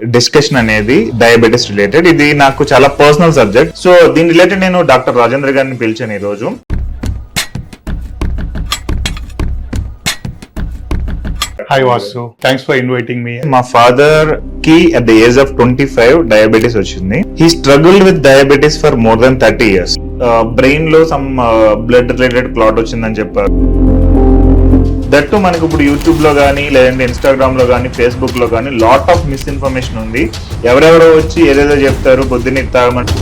Discussion అనేది diabetes related ఇది నాకు చాలా పర్సనల్ సబ్జెక్ట్ సో దీని రిలేటెడ్ నేను డాక్టర్ రాజేంద్ర గారిని పిలిచాను ఈ రోజు Hi Vasu, thanks for inviting me. మా ఫాదర్కి at the age of twenty five diabetes వచ్చింది he struggle with diabetes for more than thirty years బ్రెయిన్లో సమ్ బ్లడ్ రిలేటెడ్ క్లాట్ వచ్చిందని చెప్పారు. దట్టు మనకి ఇప్పుడు యూట్యూబ్లో కానీ లేదంటే ఇన్స్టాగ్రామ్లో కానీ ఫేస్బుక్లో కానీ లాట్ ఆఫ్ మిస్ఇన్ఫర్మేషన్ ఉంది. ఎవరెవరో వచ్చి ఏదేదో చెప్తారు పొద్దున్న తాగమని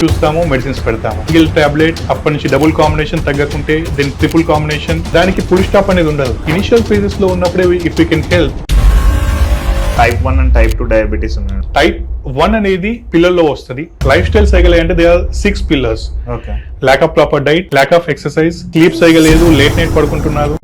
చూస్తాము మెడిసిన్స్ పెడతాము. సింగిల్ టాబ్లెట్ అప్పటి నుంచి డబుల్ కాంబినేషన్ తగ్గకుంటే దెన్ ట్రిపుల్ కాంబినేషన్ దానికి ఫుల్ స్టాప్ అనేది ఉండదు. ఇనిషియల్ ఫేజెస్లో ఉన్నప్పుడే if you can help type one and type two diabetes ఉన్నాయి టైప్ వన్ అనేది పిల్లల్లో వస్తుంది. లైఫ్ స్టైల్ సైకిల్ అంటే they are six pillars okay lack of proper diet lack of exercise sleep cycle లేదు late night పడుకుంటున్నారు.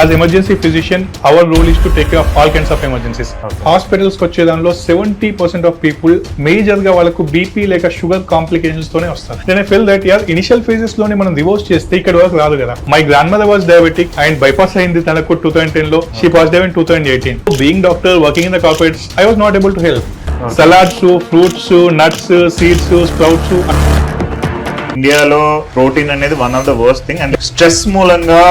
As emergency physician our role is to take care of all kinds of emergencies Okay. Hospitals వచ్చే దానిలో seventy percent of people మేజర్గా వాళ్ళకు BP లేక sugar complications తోనే వస్తారు. నేను ఫెల్ that యార్ ఇనిషియల్ ఫేజెస్లోనే మనం రివర్స్ చేస్తే ఇక్కడ వరకు రాదు కదా. My grandmother was diabetic and bypass అయింది తనకు టూ థౌసండ్ టెన్లో. She positive in two thousand eighteen being doctor working in the corporates I was not able to help salads fruits nuts seeds sprouts ఇండియాలో protein అనేది one of the worst thing and stress మూలంగా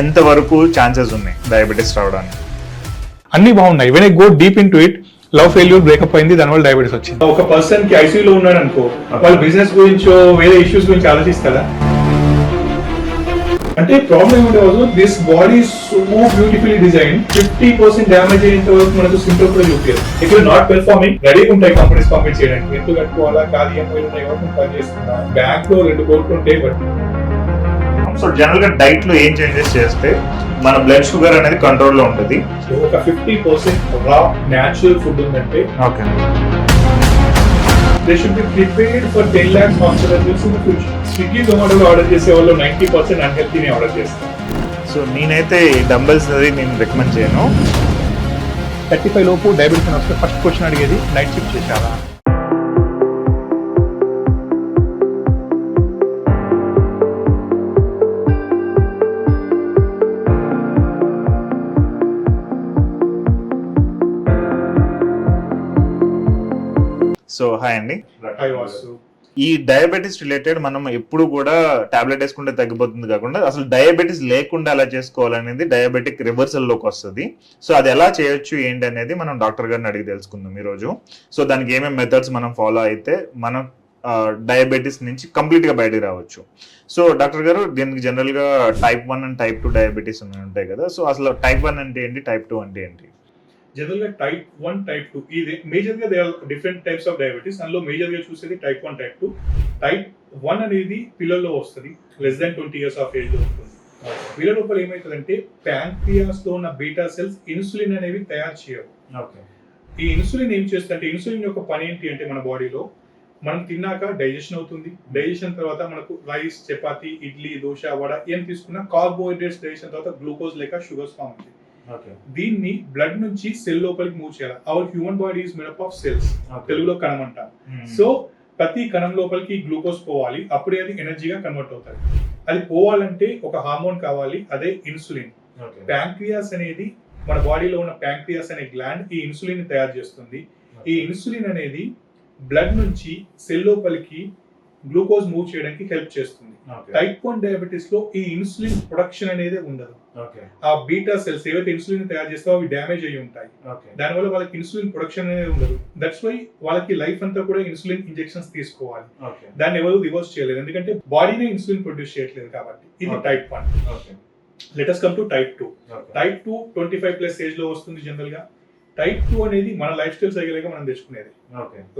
ఎంత వరకు chances ఉన్నాయి diabetes రావడానికి? అన్ని బాగున్నాయి. When I go deep into it love failure breakup అయింది దానివల్ల డయాబెటీస్ వచ్చింది. ఒక పర్సన్కి ఐసీయూలో ఉన్నాడు అనుకో వాళ్ళ బిజినెస్ గురించో వేరే ఇష్యూస్ గురించి ఆలోచిస్తారా అంటే ప్రాబ్లం ఏంటి రోజు this body so beautifully design fifty percent damage అయ్యేంత వరకు మనకు సింపుల్ కూడా చూపించారు ఇక్కడ నాట్ పెర్ఫార్మింగ్ రెడీగా ఉంటాయి కంపెనీస్ పంపిణీ చేయడానికి. ఎంత కట్టుకోవాలా? కాదు ఈఎంఐ ఉన్నాయి ఎవరు పని చేస్తున్నా? బ్యాంక్లో రెండు కోట్లు ఉంటాయి బట్ సో జనరల్గా డైట్లో ఏం చేంజెస్ చేస్తే మన బ్లడ్ షుగర్ అనేది కంట్రోల్లో ఉంటుంది? ఒక fifty percent raw natural food ఉందంటే okay they should be prepared for ten lakhs hospital bills in future Swiggy జొమాటోలో order చేసే వాళ్ళు నైన్టీ పర్సెంట్ అన్హెల్తీని ఆర్డర్ చేస్తారు. సో నేనైతే డంబల్స్ అది నేను రికమెండ్ చేయను. థర్టీ ఫైవ్ లోపు డయాబెటీస్ వస్తే ఫస్ట్ క్వశ్చన్ అడిగేది నైట్ షిఫ్ట్ చేశారా? సో హాయ్ అండి. ఈ డయాబెటీస్ రిలేటెడ్ మనం ఎప్పుడు కూడా టాబ్లెట్ వేసుకుంటే తగ్గిపోతుంది కాకుండా అసలు డయాబెటీస్ లేకుండా ఎలా చేసుకోవాలనేది డయాబెటిక్ రివర్సల్లోకి వస్తుంది. సో అది ఎలా చేయొచ్చు ఏంటి అనేది మనం డాక్టర్ గారిని అడిగి తెలుసుకుందాం ఈ రోజు సో దానికి ఏమేమి మెథడ్స్ మనం ఫాలో అయితే మనం డయాబెటీస్ నుంచి కంప్లీట్గా బయటకు రావచ్చు. సో డాక్టర్ గారు దీనికి జనరల్గా type one and type two diabetes ఉంటాయి కదా సో అసలు టైప్ వన్ అంటే ఏంటి టైప్ టూ అంటే ఏంటి? జనరల్గా టైప్ వన్ టైప్ టూ ఇది మేజర్గా they are different types of diabetes అందులో మేజర్గా చూసేది type one type two type one అనేది పిల్లల్లో వస్తుంది. Less than twenty years of ఏజ్లో ఉంటుంది వీళ్ళ లోపల ఏమవుతుందంటే ప్యాంక్రియాస్లో ఉన్న బీటా సెల్స్ ఇన్సులిన్ అనేవి తయారు చేయవు. ఈ ఇన్సులిన్ ఏం చేస్తుందంటే ఇన్సులిన్ యొక్క పని ఏంటి అంటే మన బాడీలో మనం తిన్నాక డైజెషన్ అవుతుంది. డైజెషన్ తర్వాత మనకు రైస్ చపాతి ఇడ్లీ దోశ వడ ఏం తీసుకున్నా కార్బోహైడ్రేట్స్ డైజెషన్ తర్వాత గ్లూకోజ్ లేక షుగర్స్ ఫామ్ అవుతుంది దీన్ని బ్లడ్ నుంచి సెల్ లోపలికి మూవ్ చేయాలి. Our human body is made up of cells తెలుగులో కణం అంటాం సో ప్రతి కణం లోపలికి గ్లూకోజ్ పోవాలి. అప్పుడే అది ఎనర్జీగా కన్వర్ట్ అవుతుంది. అది పోవాలంటే ఒక హార్మోన్ కావాలి అదే ఇన్సులిన్ ప్యాంక్రియాస్ అనేది మన బాడీలో ఉన్న ప్యాంక్రియాస్ అనే గ్లాండ్ ఈ ఇన్సులిన్ తయారు చేస్తుంది. ఈ ఇన్సులిన్ అనేది బ్లడ్ నుంచి సెల్ లోపలికి గ్లూకోజ్ మూవ్ చేయడానికి హెల్ప్ చేస్తుంది. టైప్ వన్ డయాబెటీస్లో ఈ ఇన్సులిన్ ప్రొడక్షన్ అనేది ఉండదు. ఆ బీటా సెల్స్ ఏవైతే ఇన్సులిన్ తయారు చేస్తావో అవి డ్యామేజ్ అయ్యి ఉంటాయి. ఓకే దానివల్ల వాళ్ళకి ఇన్సులిన్ ప్రొడక్షన్ అనేది ఉండదు. దట్స్ వై వాళ్ళకి లైఫ్ అంతా కూడా ఇన్సులిన్ ఇంజెక్షన్స్ తీసుకోవాలి. దాన్ని ఎవరు రివర్స్ చేయలేదు ఎందుకంటే బాడీనే ఇన్సులిన్ ప్రొడ్యూస్ చేయట్లేదు కాబట్టి ఇది. Type one okay let us come to type two type two twenty five plus ఏజ్లో వస్తుంది జనరల్గా. టైప్ టూ అనేది మన లైఫ్ స్టైల్ సైకిల్ మనం తెచ్చుకునేది.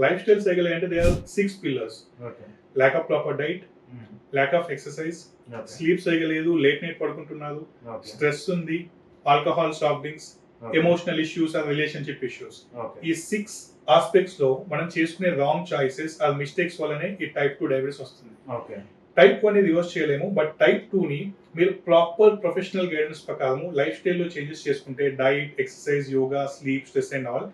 లైఫ్ స్టైల్ సైకిల్ అంటే they are six pillars lack of proper diet lack of exercise sleep cycle లేదు late night పడుకుంటున్నారు స్ట్రెస్ ఉంది alcohol soft drinks emotional issues or relationship issues ఈ six ఆస్పెక్ట్స్లో మనం చేసుకునే రాంగ్ చాయిసెస్ ఆ మిస్టేక్స్ వల్లనే ఈ టైప్ టూ డయాబెటీస్ వస్తుంది. టైప్ వన్ని రివర్స్ చేయలేము బట్ టైప్ టూ ని మీరు ప్రాపర్ ప్రొఫెషనల్ గైడెన్స్ ప్రకారం లైఫ్ స్టైల్లో చేంజెస్ చేసుకుంటే diet exercise yoga sleep stress and all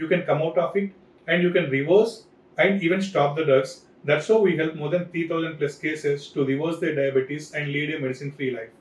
you can come out of it and you can reverse and even stop the drugs. That's how we help more than 3000 plus cases to reverse their diabetes and lead a medicine free life.